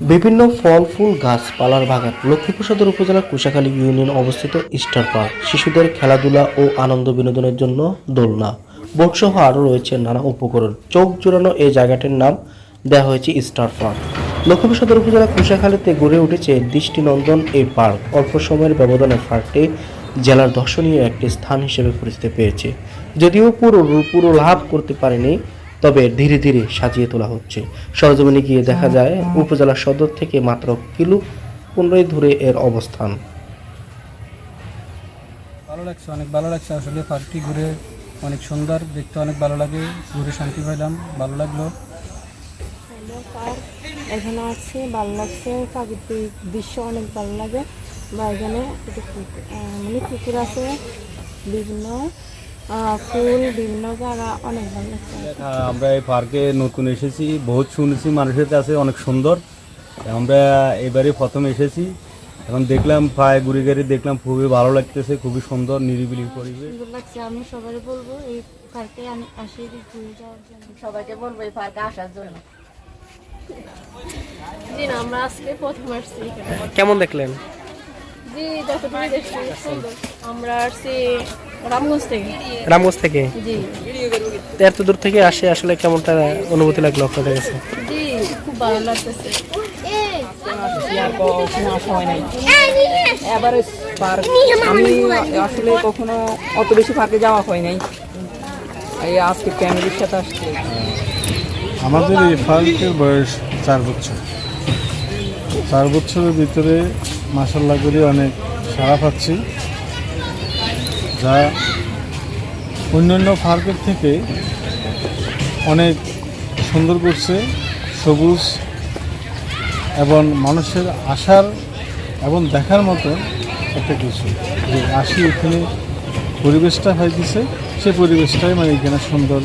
বিভিন্ন ফল, ফুল গাছপালার বাগান লক্ষ্মীপুর সদর উপজেলার কুশাখালী ইউনিয়ন অবস্থিত স্টার পার্ক। শিশুদের খেলাধুলা ও আনন্দ বিনোদনের জন্য দোলনা। বোটসহ আরও রয়েছে নানা উপকরণ। চোখ জোড়ানো এই জায়গাটির নাম দেওয়া হয়েছে স্টার পার্ক। লক্ষ্মীপুর সদর উপজেলা কুশাখালীতে গড়ে উঠেছে দৃষ্টিনন্দন এই পার্ক। অল্প সময়ের ব্যবধানে পার্কটি জেলার দর্শনীয় একটি স্থান হিসেবে পরিচিতি পেয়েছে। যদিও পুরো পুরো লাভ করতে পারেনি তবে ধীরে ধীরে সাজিয়ে তোলা হচ্ছে। সরজমিনে গিয়ে দেখা যায় উপজেলা সদর থেকে মাত্র কিলো পনেরোই দূরে এর অবস্থান। ভালো লাগছে অনেক ভালো লাগছে। আসলে পার্কটি ঘুরে অনেক সুন্দর দেখতে অনেক ভালো লাগে ঘুরে শান্তি পাইলাম ভালো লাগল। পার্ক এখানে আছে ভালো লাগছে প্রাকৃতিক দৃশ্য অনেক ভালো লাগে। বা এখানে মানে পুকুর আছে বিভিন্ন ফুল বিভিন্ন জায়গা অনেক ভালো লাগছে আমরা এই পার্কে নতুন এসেছি বহুত শুনেছি মানুষের কাছে অনেক সুন্দর। আমরা এবারে প্রথম এসেছি। এখন দেখলাম প্রায় ঘুরে ঘুরে দেখলাম খুবই ভালো লাগতেছে খুবই সুন্দর নিরিবিলি পরিবেশ। লাগছে আমি সবাই বলব এই পার্কে আমি আসি ঘুরে যাওয়ার জন্য। সবাইকে বলব এই পার্কে আসার জন্য। জি না আমরা আজকে প্রথম আসছি কেমন দেখলেন? জি যতটুকু দেখছি সুন্দর। আমরা আসছি রামগঞ্জ থেকে। রামগঞ্জ থেকে? জি। এত দূর থেকে আসে আসলে কেমনটা অনুভূতি লাগল আপনাদের কাছে? জি খুব ভালো লাগতেছে। এবারে পার্ক আমি আসলে কখনো অত বেশি পার্কে যাওয়া হয় নাই এই আজকে ফ্যামিলির সাথে আসছে আমাদের এই পার্কের বয়স চার বছর। চার বছরের ভিতরে মাসাল্লাহ করে অনেক সাড়া পাচ্ছি। যা অন্যান্য পার্কের থেকে অনেক সুন্দর করছে, সবুজ এবং মানুষের আসার এবং দেখার মতো একটা কিছু। যে আসি এখানে পরিবেশটা পাইতেছে সেই পরিবেশটাই মানে এখানে সুন্দর।